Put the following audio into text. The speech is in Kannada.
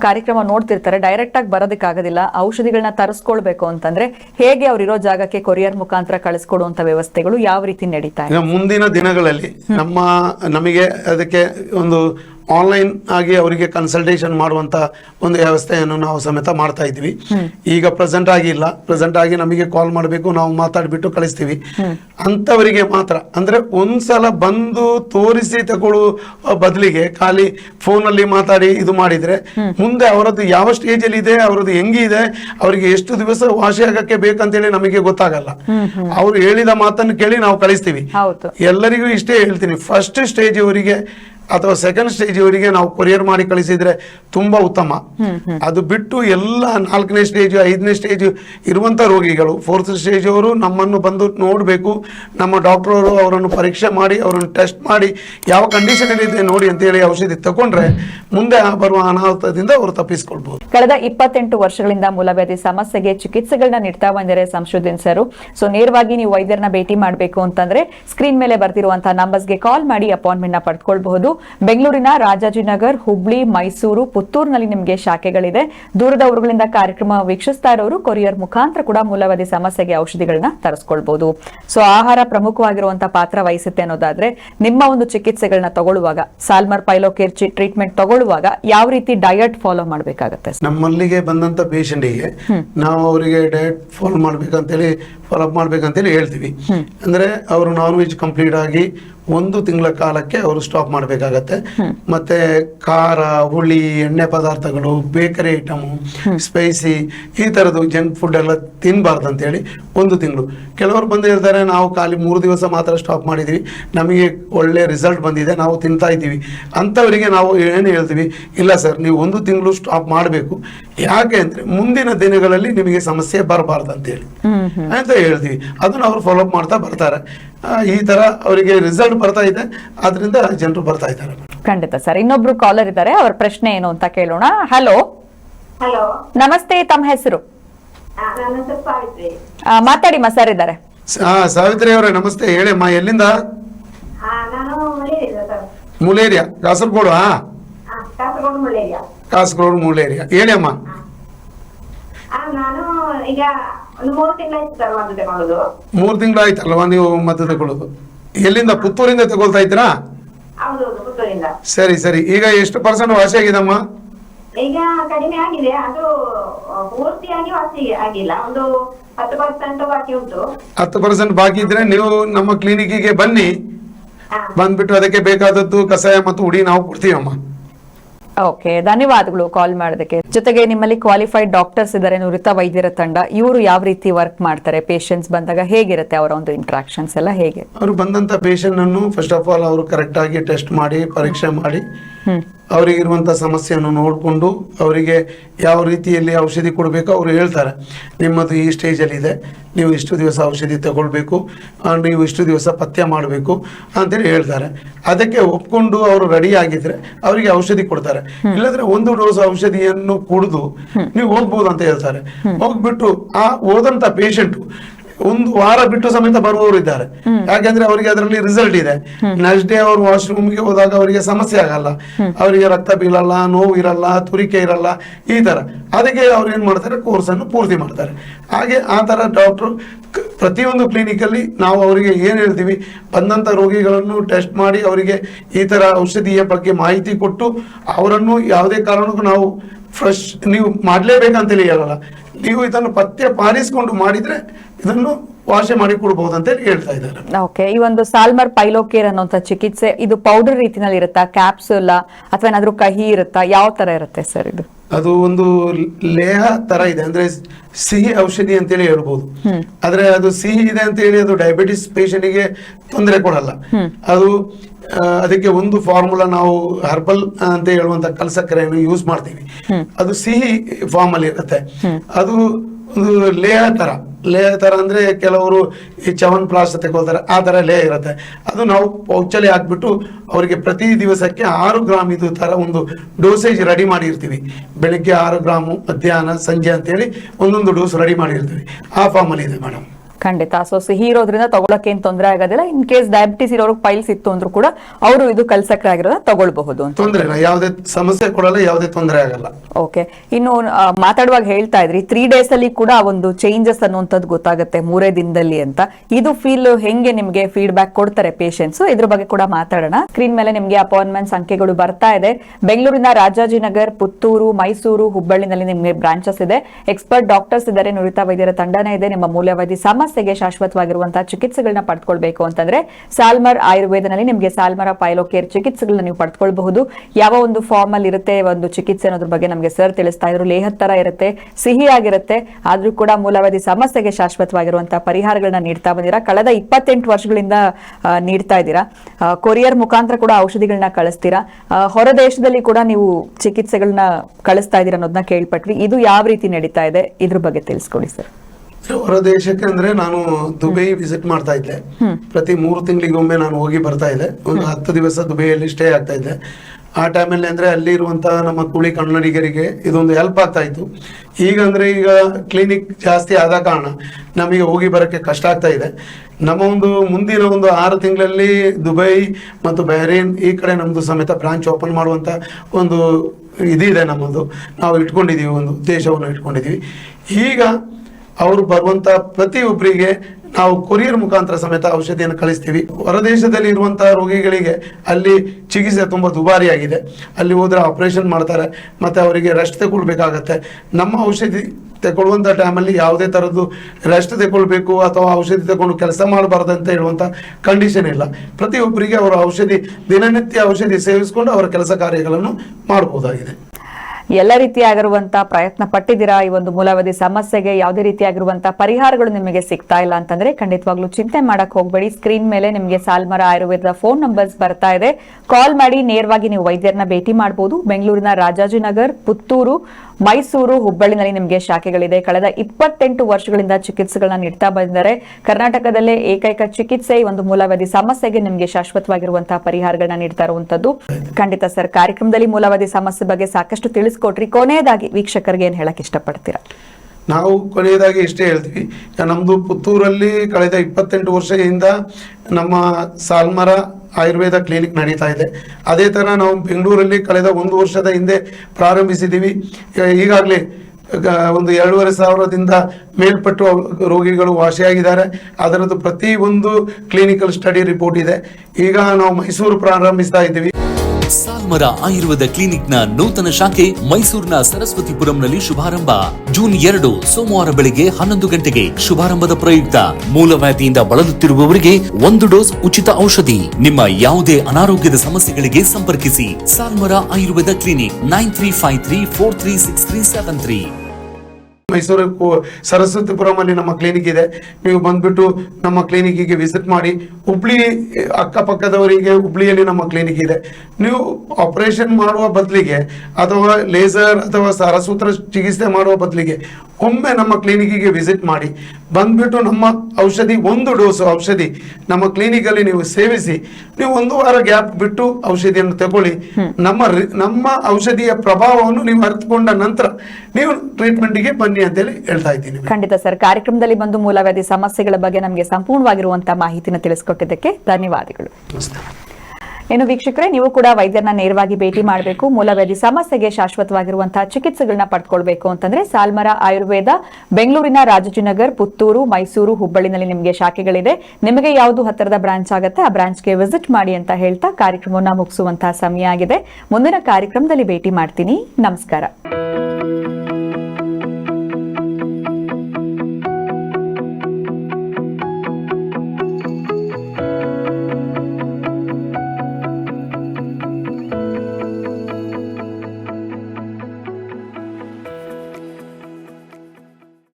ಕಾರ್ಯಕ್ರಮ ನೋಡ್ತಿರ್ತಾರೆ ಡೈರೆಕ್ಟ್ ಆಗಿ ಬರೋದಕ್ಕಾಗೋದಿಲ್ಲ ಔಷಧಿಗಳನ್ನ ತರಿಸ್ಕೊಳ್ಬೇಕು ಅಂತಂದ್ರೆ ಹೇಗೆ ಅವ್ರಿರೋ ಜಾಗಕ್ಕೆ ಕೊರಿಯರ್ ಮುಖಾಂತರ ಕಳಿಸ್ಕೊಡುವಂತ ವ್ಯವಸ್ಥೆಗಳು ಯಾವ ರೀತಿ ನಡೀತಾ ಇದೆ? ಮುಂದಿನ ದಿನಗಳಲ್ಲಿ ನಮ್ಮ, ನಮಗೆ ಅದಕ್ಕೆ ಒಂದು ಆನ್ಲೈನ್ ಆಗಿ ಅವರಿಗೆ ಕನ್ಸಲ್ಟೇಷನ್ ಮಾಡುವಂತ ಒಂದು ವ್ಯವಸ್ಥೆಯನ್ನು ನಾವು ಸಮೇತ ಮಾಡ್ತಾ ಇದ್ವಿ ಈಗ ಪ್ರೆಸೆಂಟ್ ಆಗಿ ಇಲ್ಲ. ಪ್ರೆಸೆಂಟ್ ಆಗಿ ನಮಗೆ ಕಾಲ್ ಮಾಡಬೇಕು ನಾವು ಮಾತಾಡಿಬಿಟ್ಟು ಕಳಿಸ್ತೀವಿ. ಅಂತವರಿಗೆ ಮಾತ್ರ ಅಂದ್ರೆ ಒಂದ್ಸಲ ಬಂದು ತೋರಿಸಿ ತಗೊಳ್ಳುವ ಬದಲಿಗೆ ಖಾಲಿ ಫೋನಲ್ಲಿ ಮಾತಾಡಿ ಇದು ಮಾಡಿದ್ರೆ ಮುಂದೆ ಅವರದ್ದು ಯಾವ ಸ್ಟೇಜ್ ಅಲ್ಲಿ ಇದೆ ಅವರದ್ದು ಹೆಂಗಿದೆ ಅವರಿಗೆ ಎಷ್ಟು ದಿವಸ ವಾಸಿ ಆಗಕ್ಕೆ ಬೇಕಂತೇಳಿ ನಮಗೆ ಗೊತ್ತಾಗಲ್ಲ. ಅವ್ರು ಹೇಳಿದ ಮಾತನ್ನು ಕೇಳಿ ನಾವು ಕಳಿಸ್ತೀವಿ. ಎಲ್ಲರಿಗೂ ಇಷ್ಟೇ ಹೇಳ್ತೀನಿ ಫಸ್ಟ್ ಸ್ಟೇಜ್ ಅವರಿಗೆ ಅಥವಾ ಸೆಕೆಂಡ್ ಸ್ಟೇಜ್ ಅವರಿಗೆ ನಾವು ಕೊರಿಯರ್ ಮಾಡಿ ಕಳಿಸಿದ್ರೆ ತುಂಬಾ ಉತ್ತಮ. ಅದು ಬಿಟ್ಟು ಎಲ್ಲ ನಾಲ್ಕನೇ ಸ್ಟೇಜ್ ಐದನೇ ಸ್ಟೇಜ್ ಇರುವಂತ ರೋಗಿಗಳು ಫೋರ್ತ್ ಸ್ಟೇಜ್ ಅವರು ನಮ್ಮನ್ನು ಬಂದು ನೋಡಬೇಕು. ನಮ್ಮ ಡಾಕ್ಟರ್ ಅವರು ಅವರನ್ನು ಪರೀಕ್ಷೆ ಮಾಡಿ ಅವರನ್ನು ಟೆಸ್ಟ್ ಮಾಡಿ ಯಾವ ಕಂಡೀಷನ್ ಇದೆ ನೋಡಿ ಅಂತ ಹೇಳಿ ಔಷಧಿ ತಗೊಂಡ್ರೆ ಮುಂದೆ ಬರುವ ಅನಾಹುತದಿಂದ ಅವರು ತಪ್ಪಿಸಿಕೊಳ್ಬಹುದು ಕಳೆದ ಇಪ್ಪತ್ತೆಂಟು ವರ್ಷಗಳಿಂದ ಮೂಲವ್ಯಾಧಿ ಸಮಸ್ಯೆಗೆ ಚಿಕಿತ್ಸೆಗಳನ್ನ ನೀಡ್ತಾ ಬಂದಿದ್ದಾರೆ ಸಂಶೋಧನ್ ಸರ್. ಸೊ ನೇರವಾಗಿ ನೀವು ವೈದ್ಯರನ್ನ ಭೇಟಿ ಮಾಡಬೇಕು ಅಂತಂದ್ರೆ ಸ್ಕ್ರೀನ್ ಮೇಲೆ ಬರ್ತಿರುವಂತಹ ನಂಬರ್ಸ್ಗೆ ಕಾಲ್ ಮಾಡಿ ಅಪಾಯಿಂಟ್ಮೆಂಟ್ನ ಪಡ್ಕೊಳ್ಬಹುದು. ಬೆಂಗಳೂರಿನ ರಾಜಾಜಿನಗರ್ ಹುಬ್ಳಿ ಮೈಸೂರು ಪುತ್ತೂರಿನಲ್ಲಿ ನಿಮಗೆ ಶಾಖೆಗಳಿದೆ. ದೂರದ ಊರುಗಳಿಂದ ಕಾರ್ಯಕ್ರಮ ವೀಕ್ಷಿಸ್ತಾ ಇರೋರು ಕೊರಿಯರ್ ಮುಖಾಂತರ ಕೂಡ ಮೂಲವಾದಿ ಸಮಸ್ಯೆಗೆ ಔಷಧಿಗಳನ್ನ ತರಿಸ್ಕೊಳ್ಬಹುದು ಸೊ ಆಹಾರ ಪ್ರಮುಖವಾಗಿರುವಂತಹ ಪಾತ್ರ ವಹಿಸುತ್ತೆ ಅನ್ನೋದಾದ್ರೆ ನಿಮ್ಮ ಒಂದು ಚಿಕಿತ್ಸೆಗಳನ್ನ ತಗೊಳ್ಳುವಾಗ ಸಾಲ್ಮರ್ ಪೈಲೋಕೇರ್ ಟ್ರೀಟ್ಮೆಂಟ್ ತಗೊಳ್ಳುವಾಗ ಯಾವ ರೀತಿ ಡಯಟ್ ಫಾಲೋ ಮಾಡಬೇಕಾಗತ್ತೆ? ನಮ್ಮಲ್ಲಿಗೆ ಬಂದಂತ ಪೇಷಂಟಿಗೆ ನಾವು ಅವರಿಗೆ ಡಯಟ್ ಫಾಲೋ ಮಾಡ್ಬೇಕಂತೇಳಿ ಫಾಲೋ ಅಪ್ ಮಾಡ್ಬೇಕಂತೇಳಿ ಹೇಳ್ತೀವಿ. ಅಂದ್ರೆ ಅವರು ನಾನ್ ವೆಜ್ ಕಂಪ್ಲೀಟ್ ಆಗಿ ಒಂದು ತಿಂಗಳ ಕಾಲಕ್ಕೆ ಅವರು ಸ್ಟಾಪ್ ಮಾಡಬೇಕಾಗತ್ತೆ. ಮತ್ತೆ ಖಾರ ಹುಳಿ ಎಣ್ಣೆ ಪದಾರ್ಥಗಳು ಬೇಕರಿ ಐಟಮು ಸ್ಪೈಸಿ ಈ ತರದ್ದು ಜಂಕ್ ಫುಡ್ ಎಲ್ಲ ತಿನ್ನಬಾರ್ದು ಅಂತೇಳಿ ಒಂದು ತಿಂಗಳು. ಕೆಲವರು ಬಂದಿರ್ತಾರೆ ಹೇಳ್ತಾರೆ ನಾವು ಖಾಲಿ ಮೂರು ದಿವಸ ಮಾತ್ರ ಸ್ಟಾಪ್ ಮಾಡಿದೀವಿ. ನಮಗೆ ಒಳ್ಳೆ ರಿಸಲ್ಟ್ ಬಂದಿದೆ ನಾವು ತಿಂತಾ ಇದ್ದೀವಿ. ಅಂಥವರಿಗೆ ನಾವು ಏನು ಹೇಳ್ತೀವಿ ಇಲ್ಲ ಸರ್ ನೀವು ಒಂದು ತಿಂಗಳು ಸ್ಟಾಪ್ ಮಾಡಬೇಕು. ಯಾಕೆ ಅಂದ್ರೆ ಮುಂದಿನ ದಿನಗಳಲ್ಲಿ ನಿಮಗೆ ಸಮಸ್ಯೆ ಬರಬಾರ್ದು ಅಂತೇಳಿ. ಅಂತ ಹೇಳ್ತೀವಿ. ಅದನ್ನ ಅವರು ಫಾಲೋ ಅಪ್ ಮಾಡ್ತಾ ಬರ್ತಾರೆ. ಈ ತರ ಅವರಿಗೆ ರಿಸಲ್ಟ್ ಬರ್ತಾ ಇದೆ. ಆದ್ರಿಂದ ಜನರು ಬರ್ತಾ ಇದ್ದಾರೆ. ಖಂಡಿತ ಸರ್. ಇನ್ನೊಬ್ರು ಕಾಲರ್ ಇದ್ದಾರೆ. ಅವ್ರ ಪ್ರಶ್ನೆ ಏನು ಅಂತ ಕೇಳೋಣ. ಹಲೋ ಹಲೋ ನಮಸ್ತೆ ತಮ್ಮ ಹೆಸರು? ಮಾತಾಡಿ ಮಾ ಸರ್ ಇದ್ದಾರೆ. ಸಾವಿತ್ರಿ ಅವರೇ ನಮಸ್ತೆ. ಹೇಳಮ್ಮ ಎಲ್ಲಿಂದ? ಹಾ ನಾನು ಮುಳ್ಳೇರಿಯ ಸರ್. ಮುಲೇರಿಯಾ ಕಾಸರಗೋಡು ಹಾ ಕಾಸರಗೋಡು ಮುಲೇರಿಯಾ ಹೇಳಿ ಅಮ್ಮ. ನಾನು ಈಗ ಒಂದು ಮೂರು ತಿಂಗಳಾಯ್ತು ಸರ್ ಒಂದು ತಗೊಂಡು ಮೂರು ತಿಂಗಳು ಆಯ್ತಲ್ವಾ ನೀವು ಮತ್ತೆ ತಗೊಳ್ಳೋದು ಎಲ್ಲಿಂದ? ಪುತ್ತೂರಿಂದ ತಗೊಳ್ತಾ ಇದ್ದೀರಾ? ಹೌದು ಹೌದು ಪುತ್ತೂರಿಂದ. ಸರಿ ಸರಿ. ಈಗ ಎಷ್ಟು ಪರ್ಸೆಂಟ್ ವಾಸಿ ಆಗಿದಮ್ಮ? ಈಗ ಕಡಿಮೆ ಆಗಿದೆ. ಅದು ಪೂರ್ತಿಯಾಗಿ ವಾಸಿ ಆಗಿಲ್ಲ. ಒಂದು ಹತ್ತು ಪರ್ಸೆಂಟ್ ಬಾಕಿ ಉಂಟು. ಹತ್ತು ಪರ್ಸೆಂಟ್ ಬಾಕಿ ಇದ್ರೆ ನೀವು ನಮ್ಮ ಕ್ಲಿನಿಕ್ಕಿಗೆ ಬನ್ನಿ. ಬಂದ್ಬಿಟ್ಟು ಅದಕ್ಕೆ ಬೇಕಾದದ್ದು ಕಷಾಯ ಮತ್ತು ಉಡಿ ನಾವು ಕೊಡ್ತೀವಮ್ಮ. ಓಕೆ ಧನ್ಯವಾದಗಳು ಕಾಲ್ ಮಾಡೋದಕ್ಕೆ ಜೊತೆಗೆ ನಿಮ್ಮಲ್ಲಿ ಕ್ವಾಲಿಫೈಡ್ ಡಾಕ್ಟರ್ಸ್ ಇದ್ದಾರೆ ನುರಿತ ವೈದ್ಯರ ತಂಡ ಇವರು ಯಾವ ರೀತಿ ವರ್ಕ್ ಮಾಡ್ತಾರೆ ಪೇಷಂಟ್ಸ್ ಬಂದಾಗ ಹೇಗಿರುತ್ತೆ ಅವರ ಒಂದು ಇಂಟ್ರಾಕ್ಷನ್ಸ್ ಎಲ್ಲ ಹೇಗೆ? ಅವರು ಬಂದಂತ ಪೇಷಂಟ್ ಅನ್ನು ಫಸ್ಟ್ ಆಫ್ ಆಲ್ ಅವರು ಕರೆಕ್ಟ್ ಆಗಿ ಟೆಸ್ಟ್ ಮಾಡಿ ಪರೀಕ್ಷೆ ಮಾಡಿ ಅವರಿಗೆ ಇರುವಂತ ಸಮಸ್ಯೆಯನ್ನು ನೋಡಿಕೊಂಡು ಅವರಿಗೆ ಯಾವ ರೀತಿಯಲ್ಲಿ ಔಷಧಿ ಕೊಡಬೇಕು ಅವರು ಹೇಳ್ತಾರೆ. ನಿಮ್ಮದು ಈ ಸ್ಟೇಜಲ್ಲಿ ಇದೆ. ನೀವು ಇಷ್ಟು ದಿವಸ ಔಷಧಿ ತಗೊಳ್ಬೇಕು. ನೀವು ಇಷ್ಟು ದಿವಸ ಪಥ್ಯ ಮಾಡಬೇಕು ಅಂತೇಳಿ ಹೇಳ್ತಾರೆ. ಅದಕ್ಕೆ ಒಪ್ಕೊಂಡು ಅವರು ರೆಡಿ ಆಗಿದ್ರೆ ಅವರಿಗೆ ಔಷಧಿ ಕೊಡ್ತಾರೆ. ಇಲ್ಲದ್ರೆ ಒಂದು ಡೋಸ್ ಔಷಧಿಯನ್ನು ಕುಡಿದು ನೀವು ಹೋಗ್ಬೋದು ಅಂತ ಹೇಳ್ತಾರೆ. ಹೋಗ್ಬಿಟ್ಟು ಆ ಹೋದಂತ ಪೇಷಂಟು ಒಂದು ವಾರ ಬಿಟ್ಟು ಸಮೇತ ಬರುವವರು ಇದ್ದಾರೆ. ಯಾಕೆಂದ್ರೆ ಅವರಿಗೆ ಅದರಲ್ಲಿ ರಿಸಲ್ಟ್ ಇದೆ. ನೆಕ್ಸ್ಟ್ ಡೇ ಅವರು ವಾಶ್ರೂಮ್ಗೆ ಹೋದಾಗ ಅವರಿಗೆ ಸಮಸ್ಯೆ ಆಗಲ್ಲ. ಅವರಿಗೆ ರಕ್ತ ಬೀಳಲ್ಲ, ನೋವು ಇರಲ್ಲ, ತುರಿಕೆ ಇರಲ್ಲ, ಈ ತರ. ಅದಕ್ಕೆ ಅವ್ರು ಏನ್ ಮಾಡ್ತಾರೆ? ಕೋರ್ಸ್ ಅನ್ನು ಪೂರ್ತಿ ಮಾಡ್ತಾರೆ. ಹಾಗೆ ಆ ತರ ಡಾಕ್ಟರ್ ಪ್ರತಿಯೊಂದು ಕ್ಲಿನಿಕ್ ಅಲ್ಲಿ ನಾವು ಅವರಿಗೆ ಏನ್ ಹೇಳ್ತೀವಿ? ಬಂದಂತ ರೋಗಿಗಳನ್ನು ಟೆಸ್ಟ್ ಮಾಡಿ ಅವರಿಗೆ ಈ ತರ ಔಷಧಿಯ ಬಗ್ಗೆ ಮಾಹಿತಿ ಕೊಟ್ಟು ಅವರನ್ನು ಯಾವುದೇ ಕಾರಣಕ್ಕೂ ನಾವು ಫ್ರೆಶ್ ನೀವು ಮಾಡಲೇಬೇಕಂತೇಳಿ ಹೇಳಲ್ಲ. ನೀವು ಇದನ್ನು ಪಥ್ಯ ಪಾಲಿಸಿಕೊಂಡು ಮಾಡಿದ್ರೆ ಇದನ್ನು ವಾಶೆ ಮಾಡಿ ಕೊಡ್ಬೋದು ಅಂತ ಹೇಳ್ತಾ ಇದ್ದಾರೆ. ಓಕೆ, ಈ ಒಂದು ಸಾಲ್ಮರ್ ಪೈಲೋಕೇರ್ ಅನ್ನೋಂಥ ಚಿಕಿತ್ಸೆ ಇದು ಪೌಡರ್ ರೀತಿನಲ್ಲಿ ಇರುತ್ತಾ ಕ್ಯಾಪ್ಸುಲ್ ಅಥವಾ ಏನಾದರೂ ಕಹಿ ಇರುತ್ತಾ? ಯಾವ ತರ ಇರುತ್ತೆ ಸರ್ ಇದು? ಅದು ಒಂದು ಲೇಹ ತರ ಇದೆ. ಅಂದ್ರೆ ಸಿಹಿ ಔಷಧಿ ಅಂತೇಳಿ ಹೇಳ್ಬೋದು. ಆದ್ರೆ ಅದು ಸಿಹಿ ಇದೆ ಅಂತ ಹೇಳಿ ಅದು ಡಯಾಬಿಟಿಸ್ಗೆ ತೊಂದರೆ ಕೊಡಲ್ಲ. ಅದು ಅದಕ್ಕೆ ಒಂದು ಫಾರ್ಮುಲಾ ನಾವು ಹರ್ಬಲ್ ಅಂತ ಹೇಳುವಂತ ಕಲ್ಸಕ್ಕರೆಯನ್ನು ಯೂಸ್ ಮಾಡ್ತೀವಿ. ಅದು ಸಿಹಿ ಫಾರ್ಮ್ ಅಲ್ಲಿ ಇರುತ್ತೆ. ಅದು ಒಂದು ಲೇಹ ಥರ. ಲೇಹ ಥರ ಅಂದರೆ ಕೆಲವರು ಈ ಚವನ್ ಪ್ಲಾಸ್ ತಗೊಳ್ತಾರೆ ಆ ಥರ ಲೇಹ ಇರುತ್ತೆ. ಅದು ನಾವು ಪೌಚಲಿ ಹಾಕ್ಬಿಟ್ಟು ಅವರಿಗೆ ಪ್ರತಿ ದಿವಸಕ್ಕೆ ಆರು ಗ್ರಾಮ್ ಇದು ಥರ ಒಂದು ಡೋಸೇಜ್ ರೆಡಿ ಮಾಡಿರ್ತೀವಿ. ಬೆಳಗ್ಗೆ ಆರು ಗ್ರಾಮು, ಮಧ್ಯಾಹ್ನ, ಸಂಜೆ ಅಂತೇಳಿ ಒಂದೊಂದು ಡೋಸ್ ರೆಡಿ ಮಾಡಿರ್ತೀವಿ. ಆ ಫಾರ್ಮಲ್ಲಿ ಇದೆ ಮೇಡಮ್. ಖಂಡಿತ. ಸೊ ಸಿಹಿ ಇರೋದ್ರಿಂದ ತಗೊಳಕ್ಕೆ ಏನ್ ತೊಂದರೆ ಆಗೋದಿಲ್ಲ. ಇನ್ ಕೇಸ್ ಡಯಾಬಿಟಿಸ್ ಇರೋರ್ಗೆ ಪೈಲ್ಸ್ ಇತ್ತು ಅಂದ್ರೂ ಕೂಡ ಅವರು ಇದು ಕಲ್ಸಕ್ರೆ ಆಗಿರೋದನ್ನ ತಗೊಳ್ಬಹುದು ಅಂತ. ತೊಂದರೆ ಇಲ್ಲ. ಯಾವುದೇ ಸಮಸ್ಯೆ ಕೊಡಲ್ಲ ಯಾವುದೇ ತೊಂದರೆ ಆಗಲ್ಲ. ಓಕೆ ಇನ್ನು ಆ, ಮಾತಾಡುವಾಗ ಹೇಳ್ತಾ ಇದ್ರಿ ತ್ರೀ ಡೇಸ್ ಅಲ್ಲಿ ಕೂಡ ಒಂದು ಚೇಂಜಸ್ ಅನ್ನುವಂಥದ್ದು ಗೊತ್ತಾಗುತ್ತೆ ಮೂರೇ ದಿನದಲ್ಲಿ ಅಂತ. ಇದು ಫೀಲ್ ಹೆಂಗೆ ನಿಮ್ಗೆ ಫೀಡ್ಬ್ಯಾಕ್ ಕೊಡ್ತಾರೆ ಪೇಷಂಟ್ಸ್ ಇದ್ರ ಬಗ್ಗೆ ಕೂಡ ಮಾತಾಡೋಣ. ಸ್ಕ್ರೀನ್ ಮೇಲೆ ನಿಮ್ಗೆ ಅಪಾಯಿಂಟ್ಮೆಂಟ್ ಸಂಖ್ಯೆಗಳು ಬರ್ತಾ ಇದೆ. ಬೆಂಗಳೂರಿನ ರಾಜಾಜಿನಗರ್ ಪುತ್ತೂರು ಮೈಸೂರು ಹುಬ್ಬಳ್ಳಿನಲ್ಲಿ ನಿಮ್ಗೆ ಬ್ರಾಂಚಸ್ ಇದೆ. ಎಕ್ಸ್ಪರ್ಟ್ ಡಾಕ್ಟರ್ಸ್ ಇದ್ದಾರೆ. ನುರಿತ ವೈದ್ಯರ ತಂಡನೇ ಇದೆ. ನಿಮ್ಮ ಮೂಲವ್ಯಾಧಿ ಸಮಸ್ಯೆಗೆ ಶಾಶ್ವತವಾಗಿರುವಂತಹ ಚಿಕಿತ್ಸೆಗಳನ್ನ ಪಡ್ಕೊಳ್ಬೇಕು ಅಂತಂದ್ರೆ ಸಾಲ್ಮರ್ ಆಯುರ್ವೇದನಲ್ಲಿ ನಿಮ್ಗೆ ಸಾಲ್ಮರ ಪೈಲೋಕೇರ್ ಚಿಕಿತ್ಸೆಗಳನ್ನ ನೀವು ಪಡ್ಕೊಳ್ಬಹುದು. ಯಾವ ಒಂದು ಫಾರ್ಮ್ ಅಲ್ಲಿ ಇರುತ್ತೆ, ಒಂದು ಚಿಕಿತ್ಸೆ ಅನ್ನೋದ್ರ ಬಗ್ಗೆ ನಮಗೆ ಸರ್ ತಿಳಿಸ್ತಾ ಇದ್ರು. ಲೇಹದ ತರ ಇರುತ್ತೆ ಸಿಹಿ ಆಗಿರುತ್ತೆ ಆದ್ರೂ ಕೂಡ ಮೂಲವಾದಿ ಸಮಸ್ಯೆಗೆ ಶಾಶ್ವತವಾಗಿರುವಂತಹ ಪರಿಹಾರಗಳನ್ನ ನೀಡ್ತಾ ಬಂದಿರಾ. ಕಳೆದ ಇಪ್ಪತ್ತೆಂಟು ವರ್ಷಗಳಿಂದ ನೀಡ್ತಾ ಇದ್ದೀರಾ. ಕೊರಿಯರ್ ಮುಖಾಂತರ ಕೂಡ ಔಷಧಿಗಳನ್ನ ಕಳಿಸ್ತೀರಾ. ಹೊರ ದೇಶದಲ್ಲಿ ಕೂಡ ನೀವು ಚಿಕಿತ್ಸೆಗಳನ್ನ ಕಳಿಸ್ತಾ ಇದ್ದೀರಾ ಅನ್ನೋದನ್ನ ಕೇಳ್ಪಟ್ವಿ. ಇದು ಯಾವ ರೀತಿ ನಡೀತಾ ಇದೆ? ಇದ್ರ ಬಗ್ಗೆ ತಿಳಿಸ್ಕೊಡಿ ಸರ್. ಹೊರ ದೇಶಕ್ಕೆ ಅಂದ್ರೆ ನಾನು ದುಬೈ ವಿಸಿಟ್ ಮಾಡ್ತಾ ಇದ್ದೆ. ಪ್ರತಿ ಮೂರು ತಿಂಗಳಿಗೊಮ್ಮೆ ನಾನು ಹೋಗಿ ಬರ್ತಾ ಇದ್ದೆ. ಒಂದು ಹತ್ತು ದಿವಸ ದುಬೈಯಲ್ಲಿ ಸ್ಟೇ ಆಗ್ತಾ ಇದ್ದೆ. ಆ ಟೈಮಲ್ಲಿ ಅಂದ್ರೆ ಅಲ್ಲಿ ಇರುವಂತಹ ನಮ್ಮ ಕುಳಿ ಕನ್ನಡಿಗರಿಗೆ ಇದೊಂದು ಹೆಲ್ಪ್ ಆಗ್ತಾ ಇತ್ತು. ಈಗ ಅಂದ್ರೆ ಈಗ ಕ್ಲಿನಿಕ್ ಜಾಸ್ತಿ ಆದ ಕಾರಣ ನಮಗೆ ಹೋಗಿ ಬರೋಕ್ಕೆ ಕಷ್ಟ ಆಗ್ತಾ ಇದೆ. ನಮ್ಮ ಒಂದು ಮುಂದಿನ ಒಂದು ಆರು ತಿಂಗಳಲ್ಲಿ ದುಬೈ ಮತ್ತು ಬಹರೇನ್ ಈ ಕಡೆ ನಮ್ಮದು ಸಮೇತ ಬ್ರಾಂಚ್ ಓಪನ್ ಮಾಡುವಂತ ಒಂದು ಇದಿದೆ ನಮ್ಮದು. ನಾವು ಇಟ್ಕೊಂಡಿದ್ದೀವಿ ಒಂದು ಉದ್ದೇಶವನ್ನು ಇಟ್ಕೊಂಡಿದ್ದೀವಿ ಈಗ ಅವರು ಬರುವಂತ ಪ್ರತಿಯೊಬ್ಬರಿಗೆ ನಾವು ಕೊರಿಯರ್ ಮುಖಾಂತರ ಸಮೇತ ಔಷಧಿಯನ್ನು ಕಳಿಸ್ತೀವಿ. ಹೊರದೇಶದಲ್ಲಿ ಇರುವಂತಹ ರೋಗಿಗಳಿಗೆ ಅಲ್ಲಿ ಚಿಕಿತ್ಸೆ ತುಂಬ ದುಬಾರಿಯಾಗಿದೆ. ಅಲ್ಲಿ ಹೋದ್ರೆ ಆಪರೇಷನ್ ಮಾಡ್ತಾರೆ, ಮತ್ತೆ ಅವರಿಗೆ ರೆಸ್ಟ್ ತಗೊಳ್ಬೇಕಾಗತ್ತೆ ನಮ್ಮ ಔಷಧಿ ತಗೊಳ್ಳುವಂಥ ಟೈಮಲ್ಲಿ ಯಾವುದೇ ಥರದ್ದು ರೆಸ್ಟ್ ತಗೊಳ್ಬೇಕು ಅಥವಾ ಔಷಧಿ ತಗೊಂಡು ಕೆಲಸ ಮಾಡಬಾರ್ದು ಅಂತ ಹೇಳುವಂಥ ಕಂಡೀಷನ್ ಇಲ್ಲ. ಪ್ರತಿಯೊಬ್ಬರಿಗೆ ಅವರ ಔಷಧಿ ದಿನನಿತ್ಯ ಔಷಧಿ ಸೇವಿಸಿಕೊಂಡು ಅವರ ಕೆಲಸ ಕಾರ್ಯಗಳನ್ನು ಮಾಡಬಹುದಾಗಿದೆ ಎಲ್ಲ ರೀತಿಯಾಗಿರುವಂತಹ ಪ್ರಯತ್ನ ಪಟ್ಟಿದ್ದೀರಾ? ಈ ಒಂದು ಮೂಲಾವಧಿ ಸಮಸ್ಯೆಗೆ ಯಾವುದೇ ರೀತಿಯಾಗಿರುವಂತಹ ಪರಿಹಾರಗಳು ನಿಮಗೆ ಸಿಗ್ತಾ ಇಲ್ಲ ಅಂತಂದ್ರೆ ಖಂಡಿತವಾಗ್ಲೂ ಚಿಂತೆ ಮಾಡಕ್ ಹೋಗ್ಬೇಡಿ. ಸ್ಕ್ರೀನ್ ಮೇಲೆ ನಿಮಗೆ ಸಾಲ್ಮರ ಆಯುರ್ವೇದ ಫೋನ್ ನಂಬರ್ಸ್ ಬರ್ತಾ ಇದೆ. ಕಾಲ್ ಮಾಡಿ ನೇರವಾಗಿ ನೀವು ವೈದ್ಯರನ್ನ ಭೇಟಿ ಮಾಡಬಹುದು ಬೆಂಗಳೂರಿನ ರಾಜಾಜಿನಗರ್, ಪುತ್ತೂರು ಮೈಸೂರು, ಹುಬ್ಬಳ್ಳಿನಲ್ಲಿ ನಿಮಗೆ ಶಾಖೆಗಳಿದೆ. ಕಳೆದ ಇಪ್ಪತ್ತೆಂಟು ವರ್ಷಗಳಿಂದ ಚಿಕಿತ್ಸೆಗಳನ್ನ ನೀಡ್ತಾ ಬಂದಿದ್ದಾರೆ. ಕರ್ನಾಟಕದಲ್ಲೇ ಏಕೈಕ ಚಿಕಿತ್ಸೆ ಒಂದು ಮೂಲವಧಿ ಸಮಸ್ಯೆಗೆ ನಿಮಗೆ ಶಾಶ್ವತವಾಗಿರುವಂತಹ ಪರಿಹಾರಗಳನ್ನ ನೀಡ್ತಾ ಇರುವಂತದ್ದು ಖಂಡಿತ ಸರ್, ಕಾರ್ಯಕ್ರಮದಲ್ಲಿ ಮೂಲವಧಿ ಸಮಸ್ಯೆ ಬಗ್ಗೆ ಸಾಕಷ್ಟು ತಿಳಿಸ್ಕೊಟ್ರಿ. ಕೊನೆಯದಾಗಿ ವೀಕ್ಷಕರಿಗೆ ಏನ್ ಹೇಳಕ್ ಇಷ್ಟಪಡ್ತೀರಾ? ನಾವು ಕೊನೆಯದಾಗಿ ಇಷ್ಟೇ ಹೇಳ್ತೀವಿ. ನಮ್ಮದು ಪುತ್ತೂರಲ್ಲಿ ಕಳೆದ ಇಪ್ಪತ್ತೆಂಟು ವರ್ಷದಿಂದ ನಮ್ಮ ಸಾಲ್ಮರ ಆಯುರ್ವೇದ ಕ್ಲಿನಿಕ್ ನಡೀತಾ ಇದೆ. ಅದೇ ಥರ ನಾವು ಬೆಂಗಳೂರಲ್ಲಿ ಕಳೆದ ಒಂದು ವರ್ಷದ ಹಿಂದೆ ಪ್ರಾರಂಭಿಸಿದ್ದೀವಿ ಈಗಾಗಲೇ ಒಂದು ಎರಡೂವರೆ ಸಾವಿರದಿಂದ ಮೇಲ್ಪಟ್ಟು ರೋಗಿಗಳು ವಾಸಿಯಾಗಿದ್ದಾರೆ. ಅದರದ್ದು ಪ್ರತಿ ಒಂದು ಕ್ಲಿನಿಕಲ್ ಸ್ಟಡಿ ರಿಪೋರ್ಟ್ ಇದೆ. ಈಗ ನಾವು ಮೈಸೂರು ಪ್ರಾರಂಭಿಸ್ತಾ ಇದ್ದೀವಿ. ಸಾಲ್ಮರ ಆಯುರ್ವೇದ ಕ್ಲಿನಿಕ್ನ ನೂತನ ಶಾಖೆ ಮೈಸೂರಿನ ಸರಸ್ವತಿಪುರಂನಲ್ಲಿ ಶುಭಾರಂಭ. ಜೂನ್ ಎರಡು, ಸೋಮವಾರ ಬೆಳಿಗ್ಗೆ ಹನ್ನೊಂದು ಗಂಟೆಗೆ ಶುಭಾರಂಭದ ಪ್ರಯುಕ್ತ. ಮೂಲವ್ಯಾಧಿಯಿಂದ ಬಳಲುತ್ತಿರುವವರಿಗೆ ಒಂದು ಡೋಸ್ ಉಚಿತ ಔಷಧಿ. ನಿಮ್ಮ ಯಾವುದೇ ಅನಾರೋಗ್ಯದ ಸಮಸ್ಯೆಗಳಿಗೆ ಸಂಪರ್ಕಿಸಿ. Salmara Ayurveda clinic, nine three five three four three six three seven three. Mysuru ಸರಸ್ವತಿಪುರಮಲ್ಲಿ ನಮ್ಮ ಕ್ಲಿನಿಕ್ ಇದೆ. ನೀವು ಬಂದ್ಬಿಟ್ಟು ನಮ್ಮ ಕ್ಲಿನಿಕ್ಕಿಗೆ ವಿಸಿಟ್ ಮಾಡಿ ಹುಬ್ಳಿ ಅಕ್ಕಪಕ್ಕದವರಿಗೆ ಹುಬ್ಳಿಯಲ್ಲಿ ನಮ್ಮ ಕ್ಲಿನಿಕ್ ಇದೆ. ನೀವು ಆಪರೇಷನ್ ಮಾಡುವ ಬದಲಿಗೆ ಅಥವಾ ಲೇಸರ್ ಅಥವಾ ಸರಸೂತ್ರ ಚಿಕಿತ್ಸೆ ಮಾಡುವ ಬದಲಿಗೆ ಒಮ್ಮೆ ನಮ್ಮ ಕ್ಲಿನಿಕ್ಕಿಗೆ ವಿಸಿಟ್ ಮಾಡಿ ಬಂದ್ಬಿಟ್ಟು ನಮ್ಮ ಔಷಧಿ ಒಂದು ಡೋಸು ಔಷಧಿ ನಮ್ಮ ಕ್ಲಿನಿಕಲ್ಲಿ ನೀವು ಸೇವಿಸಿ ನೀವು ಒಂದು ವಾರ ಗ್ಯಾಪ್ ಬಿಟ್ಟು ಔಷಧಿಯನ್ನು ತಗೊಳ್ಳಿ. ನಮ್ಮ ನಮ್ಮ ಔಷಧಿಯ ಪ್ರಭಾವವನ್ನು ನೀವು ಅರ್ಥಕೊಂಡ ನಂತರ ನೀವು ಟ್ರೀಟ್ಮೆಂಟ್ಗೆ ಬನ್ನಿ. ಅಂತೇಳಿ ಹೇಳ್ತಾ ಇದ್ದೀನಿ ಖಂಡಿತ ಸರ್. ಕಾರ್ಯಕ್ರಮದಲ್ಲಿ ಬಂದು ಮೂಲವ್ಯಾಧಿ ಸಮಸ್ಯೆಗಳ ಬಗ್ಗೆ ನಮಗೆ ಸಂಪೂರ್ಣವಾಗಿರುವಂತಹ ಮಾಹಿತಿನ ತಿಳಿಸ್ಕೊಟ್ಟಿದ್ದಕ್ಕೆ ಧನ್ಯವಾದಗಳು. ಏನು ವೀಕ್ಷಕರೇ ನೀವು ಕೂಡ ವೈದ್ಯರನ್ನ ನೇರವಾಗಿ ಭೇಟಿ ಮಾಡಬೇಕು. ಮೂಲವ್ಯಾಧಿ ಸಮಸ್ಯೆಗೆ ಶಾಶ್ವತವಾಗಿರುವಂತಹ ಚಿಕಿತ್ಸೆಗಳನ್ನ ಪಡ್ಕೊಳ್ಬೇಕು ಅಂತಂದ್ರೆ ಸಾಲ್ಮರ ಆಯುರ್ವೇದ ಬೆಂಗಳೂರಿನ ರಾಜಾಜಿನಗರ್ ಪುತ್ತೂರು ಮೈಸೂರು ಹುಬ್ಬಳ್ಳಿನಲ್ಲಿ ನಿಮಗೆ ಶಾಖೆಗಳಿದೆ. ನಿಮಗೆ ಯಾವುದು ಹತ್ತಿರದ ಬ್ರಾಂಚ್ ಆಗುತ್ತೆ ಆ ಬ್ರಾಂಚ್ಗೆ ವಿಸಿಟ್ ಮಾಡಿ ಅಂತ ಹೇಳ್ತಾ ಕಾರ್ಯಕ್ರಮವನ್ನ ಮುಗಿಸುವಂತಹ ಸಮಯ ಆಗಿದೆ. ಮುಂದಿನ ಕಾರ್ಯಕ್ರಮದಲ್ಲಿ ಭೇಟಿ ಮಾಡ್ತೀನಿ. ನಮಸ್ಕಾರ.